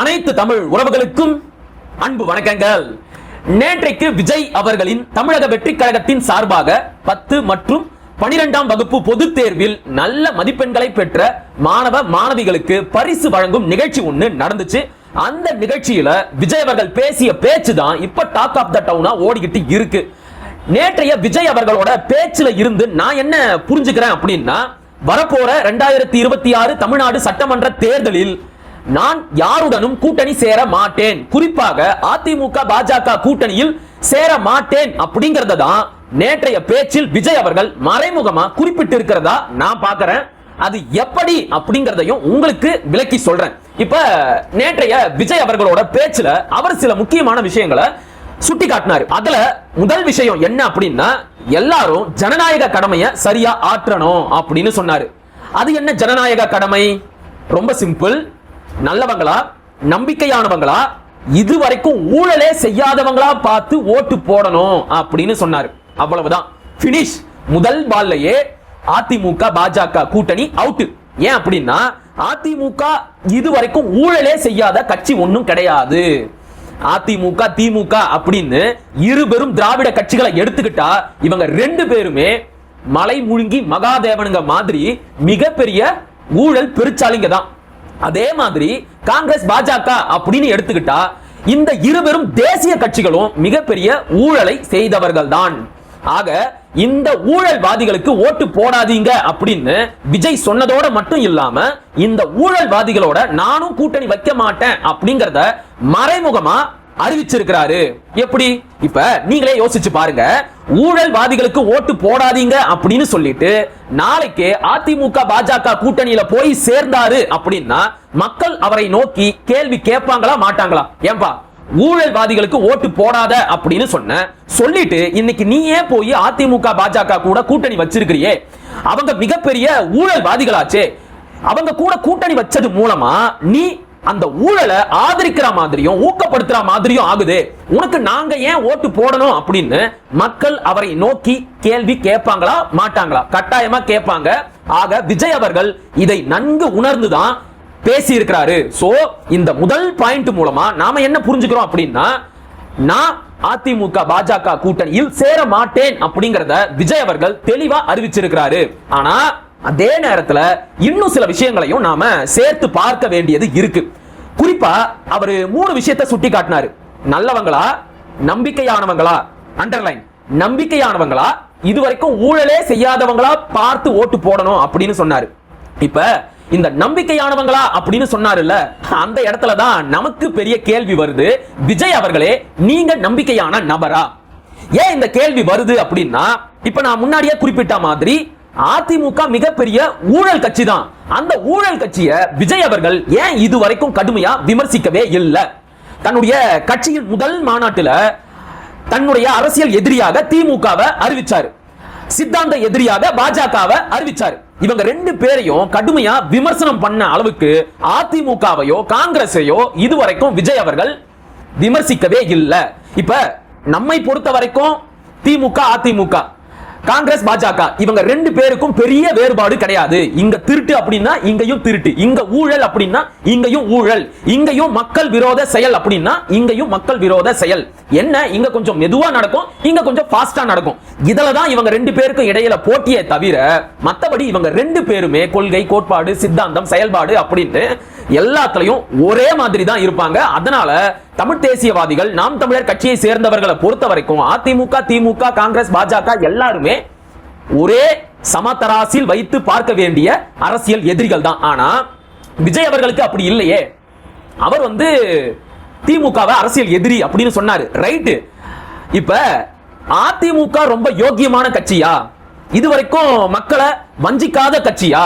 அனைத்து தமிழ் உறவுகளுக்கும் அன்பு வணக்கங்கள். நேற்றைக்கு விஜய் அவர்களின் தமிழக வெற்றி கழகத்தின் சார்பாக பத்து மற்றும் பனிரெண்டாம் வகுப்பு பொதுத் தேர்வில் நல்ல மதிப்பெண்களை பெற்ற மாணவ மாணவிகளுக்கு பரிசு வழங்கும் நிகழ்ச்சி ஒன்று நடந்துச்சு. அந்த நிகழ்ச்சியில விஜய் அவர்கள் பேசிய பேச்சு தான் இப்ப டாக் ஆஃப் த டவுனா ஓடிக்கிட்டு இருக்கு. நேற்றைய விஜய் அவர்களோட பேச்சுல இருந்து நான் என்ன புரிஞ்சுக்கிறேன் அப்படின்னா வரப்போற ரெண்டாயிரத்தி இருபத்தி ஆறு தமிழ்நாடு சட்டமன்ற தேர்தலில் நான் யாருடனும் கூட்டணி சேர மாட்டேன். குறிப்பாக அதிமுக பாஜக கூட்டணியில் சேர மாட்டேன் அப்படிங்கறத தான் நேற்றைய பேச்சில் விஜய் அவர்கள் மறைமுகமா குறிப்பிட்டு இருக்கிறதா நான் பாக்குறேன் அது எப்படி அப்படிங்கறதையும் உங்களுக்கு விளக்கி சொல்றேன். இப்ப நேற்றைய விஜய் அவர்களோட பேச்சுல அவர் சில முக்கியமான விஷயங்களை சுட்டி காட்டினாரு அதுல முதல் விஷயம் என்ன அப்படின்னா எல்லாரும் ஜனநாயக கடமைய சரியா ஆற்றணும் அப்படின்னு சொன்னாரு. அது என்ன ஜனநாயக கடமை? ரொம்ப சிம்பிள். நல்லவங்களா? நம்பிக்கையானவங்களா? இதுவரைக்கும் ஊழலே செய்யாதவங்களா பார்த்து ஓட்டு போடணும் அப்படின்னு சொன்னாரு. அவ்வளவுதான். பினிஷ் முதல் பால்லையே அதிமுக பாஜக கூட்டணி அவுட் ஏன் அப்படின்னா அதிமுக இதுவரைக்கும் ஊழலே செய்யாத கட்சி ஒன்றும் கிடையாது. அதிமுக திமுக அப்படின்னு இரு பெரும் திராவிட கட்சிகளை எடுத்துக்கிட்டா இவங்க ரெண்டு பேருமே மலை முழுங்கி மகாதேவனுங்க மாதிரி மிகப்பெரிய ஊழல் பெருச்சாலிங்க தான். அதே மாதிரி காங்கிரஸ் பாஜக அப்படின்னு எடுத்துக்கிட்டா இந்த இருவரும் தேசிய கட்சிகளும் மிகப்பெரிய ஊழலை செய்தவர்கள் தான் ஆக இந்த ஊழல்வாதிகளுக்கு ஓட்டு போடாதீங்க அப்படின்னு விஜய் சொன்னதோட மட்டும் இல்லாம இந்த ஊழல்வாதிகளோட நானும் கூட்டணி வைக்க மாட்டேன் அப்படிங்கறத மறைமுகமா அறிவிச்சிருக்கிறாரு. எப்படி? இப்ப நீங்களே யோசிச்சு பாருங்க. ஊழல்வாதிகளுக்கு ஓட்டு போடாதீங்க அப்படின்னு சொல்லிட்டு நாளைக்கு அதிமுக பாஜக கூட்டணியில போய் சேர்ந்தாரு அப்படின்னா மக்கள் அவரை நோக்கி கேள்வி கேட்பாங்களா மாட்டாங்களா? ஏன்பா? ஊழல்வாதிகளுக்கு ஓட்டு போடாத அப்படின்னு சொன்ன சொல்லிட்டு இன்னைக்கு நீயே போய் அதிமுக பாஜக கூட கூட்டணி வச்சிருக்கிறியே. அவங்க மிகப்பெரிய ஊழல்வாதிகளாச்சே. அவங்க கூட கூட்டணி வச்சது மூலமா நீ அந்த ஊழலை ஆதரிக்கிற மாதிரியும் ஊக்கப்படுத்துற மாதிரியும் ஆகுது. உனக்கு நாங்க ஏன் ஓட்டு போடணும் அப்படின்னு மக்கள் அவரை நோக்கி கேள்வி கேட்பாங்களா மாட்டாங்களா? கட்டாயமா கேட்பாங்க. ஆக விஜய் அவர்கள் இதை நன்கு உணர்ந்துதான் பேசி இருக்கிறாரு சோ இந்த முதல் பாயிண்ட் மூலமா நாம என்ன புரிஞ்சுக்கிறோம் அப்படின்னா நான் அதிமுக பாஜக கூட்டணியில் சேர மாட்டேன் அப்படிங்கறத விஜய் அவர்கள் தெளிவா அறிவிச்சிருக்கிறாரு. ஆனா அதே நேரத்துல இன்னும் சில விஷயங்களையும் நாம சேர்த்து பார்க்க வேண்டியது இருக்கு. குறிப்பா அவரு மூணு விஷயத்தை சுட்டி காட்டினாரு. நல்லவங்களா? நம்பிக்கையானவங்களா? அண்டர்லைன் நம்பிக்கையானவங்களா? இதுவரைக்கும் ஊழலே செய்யாதவங்களா பார்த்து ஓட்டு போடணும் அப்படின்னு சொன்னாரு. இப்ப இந்த நம்பிக்கையானவங்களா அப்படின்னு சொன்னாருல்ல அந்த இடத்துல தான் நமக்கு பெரிய கேள்வி வருது. விஜய் அவர்களே நீங்க நம்பிக்கையான நபரா? ஏன் இந்த கேள்வி வருது அப்படின்னா இப்ப நான் முன்னாடியே குறிப்பிட்ட மாதிரி அதிமுக மிகப்பெரிய ஊழல் கட்சி தான் அந்த ஊழல் கட்சிய விஜய் அவர்கள் ஏன் இது வரைக்கும் கடுமையா விமர்சிக்கவே இல்லை? தன்னுடைய கட்சியின் முதல் மாநாட்டுல தன்னுடைய அரசியல் எதிரியாக திமுகவை அறிவிச்சாரு. சித்தாந்த எதிரியாக பாஜகவை அறிவிச்சாரு. இவங்க ரெண்டு பேரையும் கடுமையா விமர்சனம் பண்ண அளவுக்கு அதிமுகவையோ காங்கிரஸையோ இதுவரைக்கும் விஜய் அவர்கள் விமர்சிக்கவே இல்லை. இப்ப நம்மை பொறுத்த வரைக்கும் திமுக அதிமுக. காங்கிரஸ் பாஜக இவங்க ரெண்டு பேருக்கும் பெரிய வேறுபாடு கிடையாது. இங்க திருட்டு அப்படின்னா இங்கேயும் திருட்டு. இங்க ஊழல் அப்படின்னா இங்கேயும் ஊழல். இங்கேயும் மக்கள் விரோத செயல் அப்படின்னா இங்கேயும் மக்கள் விரோத செயல். என்ன? இங்க கொஞ்சம் மெதுவா நடக்கும் இங்க கொஞ்சம் ஃபாஸ்டா நடக்கும். இதுல தான் இவங்க ரெண்டு பேருக்கும் இடையில போட்டியே தவிர மத்தபடி இவங்க ரெண்டு பேருமே கொள்கை கோட்பாடு சித்தாந்தம் செயல்பாடு அப்படின்னு எல்லாத்துலயும் ஒரே மாதிரி தான் இருப்பாங்க. அதனால தமிழ் தேசியவாதிகள் நாம் தமிழர் கட்சியை சேர்ந்தவர்களை பொறுத்த வரைக்கும் அதிமுக திமுக காங்கிரஸ் பாஜக எல்லாருமே ஒரே சமதராசில் வைத்து பார்க்க வேண்டிய அரசியல் எதிரிகள் தான். ஆனா விஜய் அவர்களுக்கு அப்படி இல்லையே. அவர் வந்து திமுகவை அரசியல் எதிரி அப்படின்னு சொன்னாரு. ரைட்டு. இப்ப அதிமுக ரொம்ப யோக்கியமான கட்சியா? இதுவரைக்கும் மக்களை வஞ்சிக்காத கட்சியா?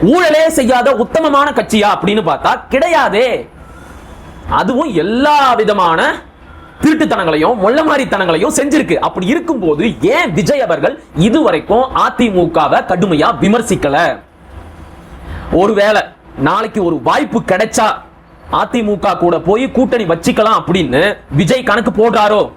ஊழலே செய்யாத உத்தமமான கட்சியா அப்படின்னு பார்த்தா கிடையாதே. அதுவும் எல்லா விதமான திருட்டுத்தனங்களையும் மொள்ளமாரித்தனங்களையும் செஞ்சிருக்கு. அப்படி இருக்கும்போது ஏன் விஜய் அவர்கள் இதுவரைக்கும் அதிமுகவை கடுமையா விமர்சிக்கல? ஒருவேளை நாளைக்கு ஒரு வாய்ப்பு கிடைச்சா அதிமுக கூட போய் கூட்டணி வச்சுக்கலாம் அப்படின்னு விஜய் கணக்கு போடுறாரோ?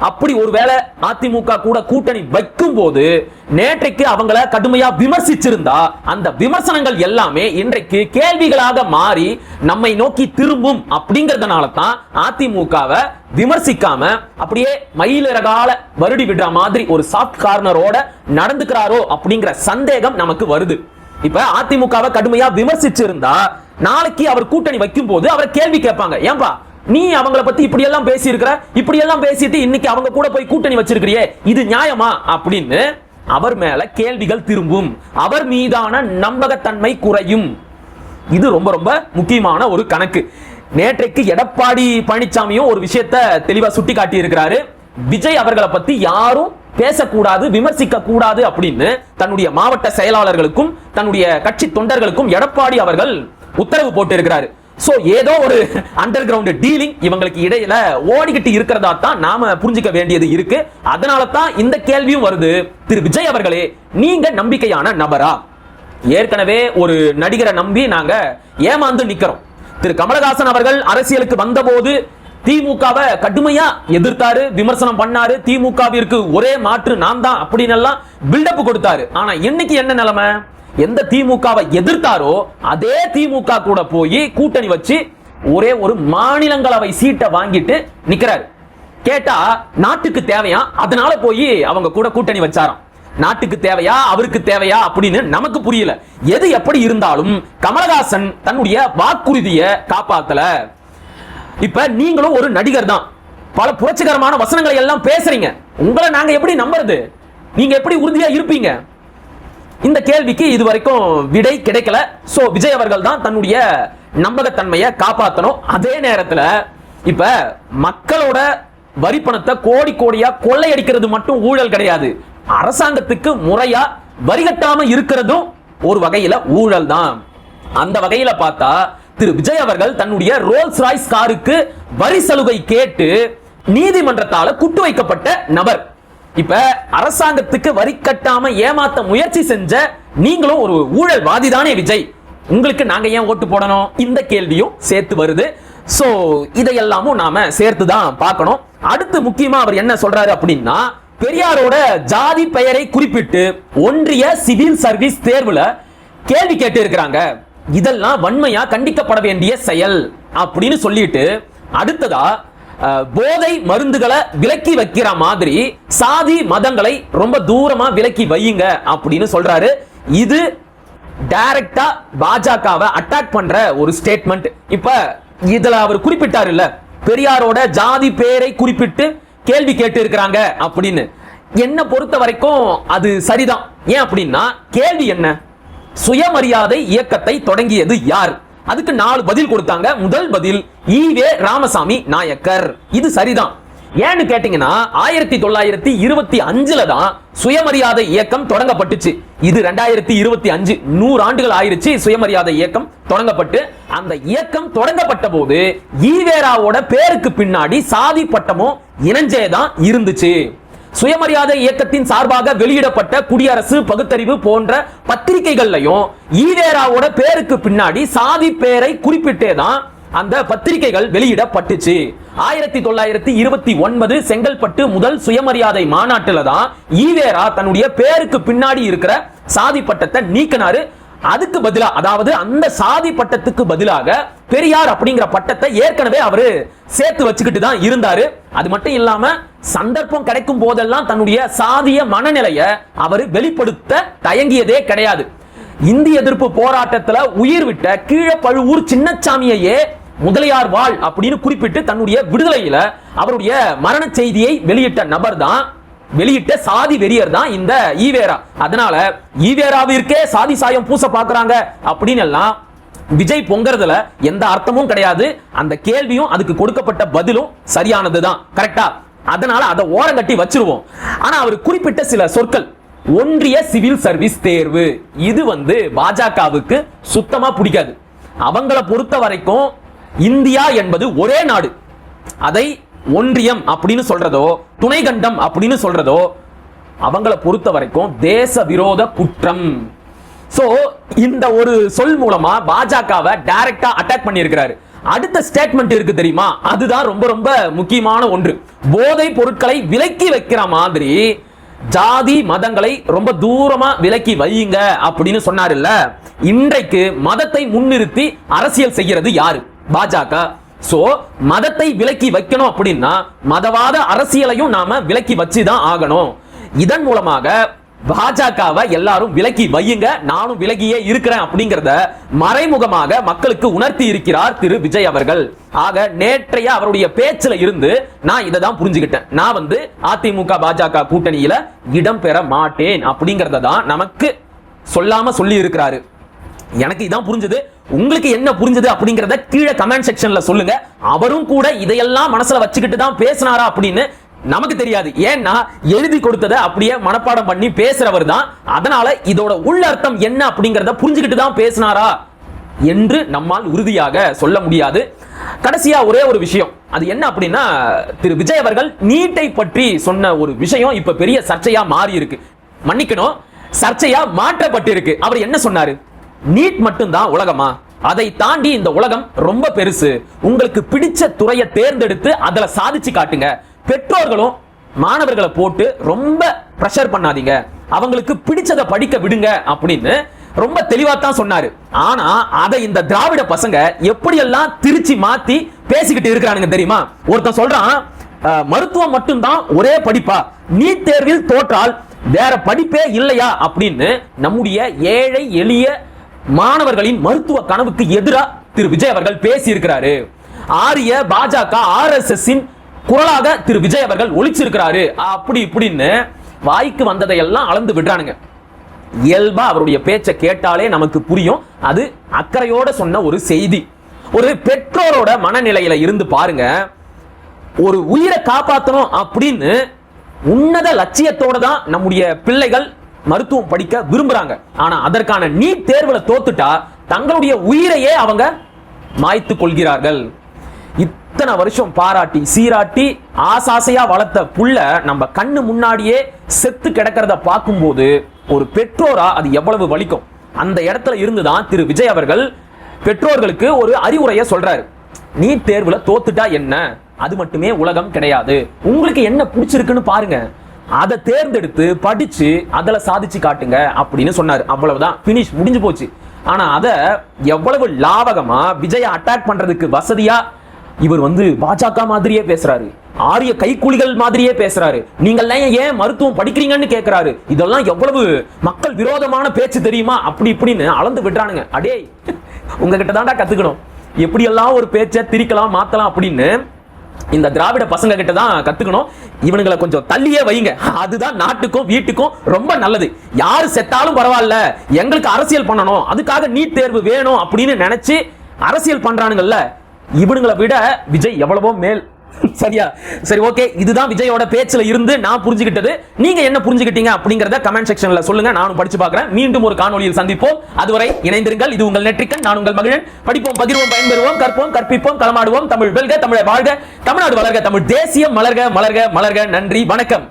அப்படி ஒருவேளை அதிமுக கூட கூட்டணி வைக்கும் போது நேற்றைக்கு அவங்கள கடுமையா விமர்சிச்சிருந்தா அந்த விமர்சனங்கள் எல்லாமே இன்றைக்கு கேள்விகளாக மாறி நம்மை நோக்கி திரும்பும் அப்படிங்கறதுனால தான் அதிமுகவை விமர்சிக்காம அப்படியே மயிலிறகால வருடி விடுற மாதிரி ஒரு சாஃப்ட் கார்னரோட நடந்துக்கிறாரோ அப்படிங்கிற சந்தேகம் நமக்கு வருது. இப்ப அதிமுகவை கடுமையா விமர்சிச்சிருந்தா நாளைக்கு அவர் கூட்டணி வைக்கும் போது அவர் கேள்வி கேட்பாங்க ஏன்பா நீ அவங்கள பத்தி இப்படி எல்லாம் பேசி இருக்கிற இப்படி எல்லாம் பேசிட்டு இன்னைக்கு அவங்க கூட போய் கூட்டணி வச்சிருக்கிறியே? இது நியாயமா? அப்படின்னு அவர் மேல கேள்விகள் திரும்பும். அவர் மீதான நம்பகத்தன்மை குறையும். இது ரொம்ப ரொம்ப முக்கியமான ஒரு கணக்கு. நேற்றைக்கு எடப்பாடி பழனிசாமியும் ஒரு விஷயத்த தெளிவா சுட்டி காட்டி இருக்கிறாரு விஜய் அவர்களை பத்தி யாரும் பேசக்கூடாது விமர்சிக்க கூடாது அப்படின்னு தன்னுடைய மாவட்ட செயலாளர்களுக்கும் தன்னுடைய கட்சி தொண்டர்களுக்கும் எடப்பாடி அவர்கள் உத்தரவு போட்டு இருக்கிறாரு சோ ஏதோ ஒரு அண்டர் கிரவுண்ட் டீலிங் இவங்களுக்கு இடையில ஓடிக்கிட்டு இருக்கிறதா தான் நாம புரிஞ்சுக்க வேண்டியது இருக்கு. அதனால தான் இந்த கேள்வியும் வருது. திரு விஜய் அவர்களே நீங்க நம்பிக்கையான நபரா? ஏற்கனவே ஒரு நடிகரை நம்பி நாங்க ஏமாந்து நிக்கிறோம். திரு கமலஹாசன் அவர்கள் அரசியலுக்கு வந்தபோது திமுகவை கடுமையா எதிர்த்தாரு விமர்சனம் பண்ணாரு. திமுகவிற்கு ஒரே மாற்று நான் தான் அப்படின்னு எல்லாம் பில்டப் கொடுத்தாரு. ஆனா இன்னைக்கு என்ன நிலைமை? எந்த திமுகவை எதிர்த்தாரோ அதே திமுக கூட போய் கூட்டணி வச்சு ஒரே ஒரு மாநிலங்களவை சீட்டை வாங்கிட்டு நிக்கிறாரு. கேட்டா நாட்டுக்கு தேவையா? அதனால போய் அவங்க கூட கூட்டணி வச்சாராம். நாட்டுக்கு தேவையா? அவருக்கு தேவையா? அப்படின்னு நமக்கு புரியல. எது எப்படி இருந்தாலும் கமலஹாசன் தன்னுடைய வாக்குறுதியை காப்பாத்தல. இப்ப நீங்களும் ஒரு நடிகர் தான். பல புரட்சிகரமான வசனங்களை எல்லாம் பேசுறீங்க. உங்களை நாங்க எப்படி நம்புறது? நீங்க எப்படி உறுதியா இருப்பீங்க? இந்த கேள்விக்கு இதுவரைக்கும் விடை கிடைக்கல. சோ விஜய் அவர்கள் தான் தன்னுடைய நம்பகத்தன்மையை காப்பாற்றணும் அதே நேரத்துல இப்ப மக்களோட வரி பணத்தை கோடி கோடியா கொள்ளையடிக்கிறது மட்டும் ஊழல் கிடையாது. அரசாங்கத்துக்கு முறையா வரி கட்டாம இருக்கிறதும் ஒரு வகையில ஊழல் தான். அந்த வகையில பார்த்தா திரு விஜய் அவர்கள் தன்னுடைய ரோல்ஸ் ராய்ஸ் காருக்கு வரி சலுகை கேட்டு நீதிமன்றத்தால குட்டு வைக்கப்பட்ட நபர். இப்ப அரசாங்கத்துக்கு வரி கட்டாம ஏமாத்த முயற்சி செஞ்ச நீங்களும் ஒரு ஊழல்வாதி தானே விஜய்? உங்களுக்கு நாங்க ஏன் ஓட்டு போடணும்? இந்த கேள்வியும் சேர்த்து வருது. சோ இதையெல்லாமும் நாம சேர்த்து தான் பார்க்கணும். அடுத்து முக்கியமா அவர் என்ன சொல்றாரு அப்படின்னா பெரியாரோட ஜாதி பெயரை குறிப்பிட்டு ஒன்றிய சிவில் சர்வீஸ் தேர்வுல கேள்வி கேட்டு இருக்கிறாங்க இதெல்லாம் வன்மையா கண்டிக்கப்பட வேண்டிய செயல் அப்படின்னு சொல்லிட்டு அடுத்ததா போதை மருந்துகளை விலக்கி வைக்கிற மாதிரி சாதி மதங்களை ரொம்ப தூரமா விலக்கி வையுங்க அப்படின்னு சொல்றாரு. இது டைரக்டா பாஜகவை அட்டாக் பண்ற ஒரு ஸ்டேட்மெண்ட் இப்ப இதுல அவர் குறிப்பிட்டார் இல்ல பெரியாரோட ஜாதி பேரை குறிப்பிட்டு கேள்வி கேட்டு இருக்கிறாங்க அப்படின்னு. என்ன பொறுத்த வரைக்கும் அது சரிதான். ஏன் அப்படின்னா கேள்வி என்ன? சுயமரியாதை இயக்கத்தை தொடங்கியது யார்? அதுக்கு நாலு பதில் கொடுத்தாங்க. முதல் பதில் ஈவே ராமசாமி நாயக்கர். இது சரிதான். ஏன்னு கேட்டீங்கன்னா ஆயிரத்தி தொள்ளாயிரத்தி இருபத்தி அஞ்சுல தான் சுயமரியாதை இயக்கம் தொடங்கப்பட்டுச்சு. இது ரெண்டாயிரத்தி இருபத்தி அஞ்சு நூறு ஆண்டுகள் ஆயிருச்சு சுயமரியாதை இயக்கம் தொடங்கப்பட்டு. அந்த இயக்கம் தொடங்கப்பட்ட போது ஈவேராவோட பேருக்கு பின்னாடி சாதி பட்டமும் இணைஞ்சேதான் இருந்துச்சு. சுயமரியாதை இயக்கத்தின் சார்பாக வெளியிடப்பட்ட குடியரசு பகுத்தறிவு போன்ற பத்திரிகைகள்லையும் ஈவேராவோட பேருக்கு பின்னாடி சாதி பேரை குறிப்பிட்டே தான் அந்த பத்திரிகைகள் வெளியிடப்பட்டுச்சு. ஆயிரத்தி தொள்ளாயிரத்தி இருபத்தி ஒன்பது செங்கல்பட்டு முதல் சுயமரியாதை மாநாட்டுல தான் ஈவேரா தன்னுடைய பேருக்கு பின்னாடி இருக்கிற சாதி பட்டத்தை நீக்கினாரு. அதுக்கு பதிலா அதாவது அந்த சாதி பட்டத்துக்கு பதிலாக பெரியார் அப்படிங்கிற பட்டத்தை ஏற்கனவே அவரு சேர்த்து வச்சுக்கிட்டு தான் இருந்தாரு. அது மட்டும் இல்லாம சந்தர்ப்பம் கிடைக்கும் போதெல்லாம் தன்னுடைய சாதிய மனநிலைய அவர் வெளிப்படுத்த தயங்கியதே கிடையாது. இந்திய எதிர்ப்பு போராட்டத்துல உயிர் விட்ட கீழப்பழுவூர் சின்னச்சாமியையே முதலியார் வாழ் அப்படின்னு குறிப்பிட்டு தன்னுடைய விடுதலையில அவருடைய மரண செய்தியை வெளியிட்ட நபர் தான் வெளியிட்ட சாதி வெறியர் தான் இந்த ஈவேரா. அதனால ஈவேராவிற்கே சாதி சாயம் பூச பாக்குறாங்க அப்படின்னு எல்லாம் விஜய் பொங்கறதுல எந்த அர்த்தமும் கிடையாது. அந்த கேள்வியும் அதுக்கு கொடுக்கப்பட்ட பதிலும் சரியானதுதான். கரெக்டா அதனால அதை ஓரங்கட்டி வச்சிருவோம். ஆனா அவர் குறிப்பிட்ட சில சொற்கள். ஒன்றிய சிவில் சர்வீஸ் தேர்வு. இது வந்து பாஜகவுக்கு சுத்தமா பிடிக்காது. அவங்கள பொறுத்த வரைக்கும் இந்தியா என்பது ஒரே நாடு. அதை ஒன்றியம் அப்படின்னு சொல்றதோ துணைகண்டம் அப்படின்னு சொல்றதோ அவங்கள பொறுத்த வரைக்கும் தேச விரோத குற்றம். சோ இந்த ஒரு சொல் மூலமா பாஜகவை டைரக்டா அட்டாக் பண்ணியிருக்கிறாரு. அடுத்த ஸ்டேட்மெண்ட் இருக்கு தெரியுமா? அதுதான் ரொம்ப ரொம்ப முக்கியமான ஒன்று. போதை பொருட்களை விலக்கி வைக்கிற மாதிரி ஜாதி மதங்களை ரொம்ப தூரமா விலக்கி வையுங்க அப்படின்னு சொன்னாருல்ல. இன்றைக்கு மதத்தை முன்னிறுத்தி அரசியல் செய்கிறது யாரு? பாஜக. சோ மதத்தை விலக்கி வைக்கணும் அப்படின்னா மதவாத அரசியலையும் நாம விலக்கி வச்சுதான் ஆகணும். இதன் மூலமாக பாஜகவை எல்லாரும் விலக்கி வையுங்க நானும் விலகியே இருக்கிறேன் அப்படிங்கறத மறைமுகமாக மக்களுக்கு உணர்த்தி இருக்கிறார் திரு விஜய் அவர்கள். ஆக நேற்றைய அவருடைய பேச்சுல இருந்து நான் இதை தான் புரிஞ்சுக்கிட்டேன் நான் வந்து அதிமுக பாஜக கூட்டணியில இடம் பெற மாட்டேன் அப்படிங்கறத தான் நமக்கு சொல்லாம சொல்லி இருக்கிறாரு எனக்கு இதான் புரிஞ்சது. உங்களுக்கு என்ன புரிஞ்சது அப்படிங்கறத கீழே கமெண்ட் செக்ஷன்ல சொல்லுங்க. அவரும் கூட இதையெல்லாம் மனசுல வச்சுக்கிட்டு தான் பேசினாரா அப்படின்னு நமக்கு தெரியாது. ஏன்னா எழுதி கொடுத்ததை அப்படியே மனப்பாடம் பண்ணி பேசுறவர் தான். அதனால இதோட உள்ளர்த்தம் என்ன அப்படிங்கறத புரிஞ்சுக்கிட்டு தான் பேசினாரா என்று நம்மால் உறுதியாக சொல்ல முடியாது. கடைசியா ஒரே ஒரு விஷயம். அது என்ன அப்படின்னா திரு விஜய் அவர்கள் நீட்டை பற்றி சொன்ன ஒரு விஷயம் இப்ப பெரிய சர்ச்சையா மாறி இருக்கு மன்னிக்கணும். சர்ச்சையா மாற்றப்பட்டிருக்கு. அவர் என்ன சொன்னாரு? நீட் மட்டும்தான் உலகமா? அதை தாண்டி இந்த உலகம் ரொம்ப பெருசு. உங்களுக்கு பிடிச்ச துறையை தேர்ந்தெடுத்து அதுல சாதிச்சு காட்டுங்க. பெற்றோர்களும் மாணவர்களை போட்டு ரொம்ப ப்ரெஷர் பண்ணாதீங்க. அவங்களுக்கு பிடிச்சதை படிக்க விடுங்க அப்படின்னு ரொம்ப தெளிவா தான் சொன்னாரு. ஆனா அதை இந்த திராவிட பசங்க எப்படியெல்லாம் திருச்சி மாத்தி பேசிக்கிட்டு இருக்கிறானுங்க தெரியுமா? ஒருத்தன் சொல்றான் மருத்துவம் மட்டும்தான் ஒரே படிப்பா. நீட் தேர்வில் தோற்றால் வேற படிப்பே இல்லையா? அப்படின்னு நம்முடைய ஏழை எளிய மாணவர்களின் மருத்துவ கனவுக்கு எதிராக திரு விஜய் அவர்கள் பேசி இருக்கிறாரு ஆரிய பாஜக ஆர் எஸ் குரலாக திரு விஜய் அவர்கள் ஒழிச்சிருக்கிறாரு அப்படி இப்படின்னு வாய்க்கு வந்ததையெல்லாம் அளந்து விடுறானுங்க. இயல்பா அவருடைய பேச்சை கேட்டாலே நமக்கு புரியும். அது அக்கறையோட சொன்ன ஒரு செய்தி. ஒரு பெற்றோரோட மனநிலையில இருந்து பாருங்க. ஒரு உயிரை காப்பாற்றணும் அப்படின்னு உன்னத லட்சியத்தோட தான் நம்முடைய பிள்ளைகள் மருத்துவம் படிக்க விரும்புறாங்க. ஆனா அதற்கான நீட் தேர்வுல தோத்துட்டா தங்களுடைய உயிரையே அவங்க மாய்த்து கொள்கிறார்கள். இத்தனை வருஷம் பாராட்டி சீராட்டி ஆசாசையா வளர்த்த புள்ள நம்ம கண்ணு முன்னாடியே செத்து கிடக்கிறத பார்க்கும்போது ஒரு பெற்றோரா அது எவ்வளவு வலிக்கும்? அந்த இடத்துல இருந்து தான் திரு விஜய் அவர்கள் பெற்றோர்களுக்கு ஒரு அறிவுரையை சொல்றாரு. நீட் தேர்வுல தோத்துட்டா என்ன? அது மட்டுமே உலகம் கிடையாது. உங்களுக்கு என்ன பிடிச்சிருக்குன்னு பாருங்க. அதை தேர்ந்தெடுத்து படிச்சு அதில் சாதிச்சு காட்டுங்க அப்படின்னு சொன்னார். அவ்வளவுதான். பினிஷ் முடிஞ்சு போச்சு. ஆனா அதை எவ்வளவு லாவகமா விஜய அட்டாக் பண்றதுக்கு வசதியா இவர் வந்து பாஜக மாதிரியே பேசுறாரு. ஆரிய கைக்கூலிகள் மாதிரியே பேசுறாரு. நீங்கள் ஏன் மருத்துவம் படிக்கிறீங்கன்னு கேட்கிறாரு இதெல்லாம் எவ்வளவு மக்கள் விரோதமான பேச்சு தெரியுமா? அப்படி இப்படின்னு அளந்து விடுறானுங்க. அடே உங்ககிட்ட தான்டா கத்துக்கணும். எப்படியெல்லாம் ஒரு பேச்சை திரிக்கலாம் மாத்தலாம் அப்படின்னு இந்த திராவிட பசங்க கிட்ட தான் கத்துக்கணும். இவனுங்களை கொஞ்சம் தள்ளியே வைங்க. அதுதான் நாட்டுக்கும் வீட்டுக்கும் ரொம்ப நல்லது. யாரு செத்தாலும் பரவாயில்ல. எங்களுக்கு அரசியல் பண்ணணும். அதுக்காக நீட் தேர்வு வேணும் அப்படின்னு நினைச்சு அரசியல் பண்றானுங்கல்ல. இவனுங்களை விட விஜய் எவ்வளவோ மேல் சரியா? சரி ஓகே இதுதான் விஜயோட பேச்சுல இருந்து நான் புரிஞ்சுக்கிட்டது நீங்க என்ன புரிஞ்சுக்கிட்டீங்க அப்படிங்கறத கமெண்ட் செக்ஷன்ல சொல்லுங்க. நானும் படிச்சு பார்க்கறேன். மீண்டும் ஒரு காணொலியில் சந்திப்போம். அதுவரை இணைந்திருங்கள். இது உங்கள் நெற்றிக்கன் நான் உங்கள் மகிழன். படிப்போம் பகிர்வோம் பயன்பெறுவோம். கற்போம் கற்பிப்போம் களமாடுவோம். தமிழ் வெல்க தமிழை வாழ்க. தமிழ்நாடு வளர்க தமிழ் தேசியம். மலர்க மலர்க மலர்க. நன்றி. வணக்கம்.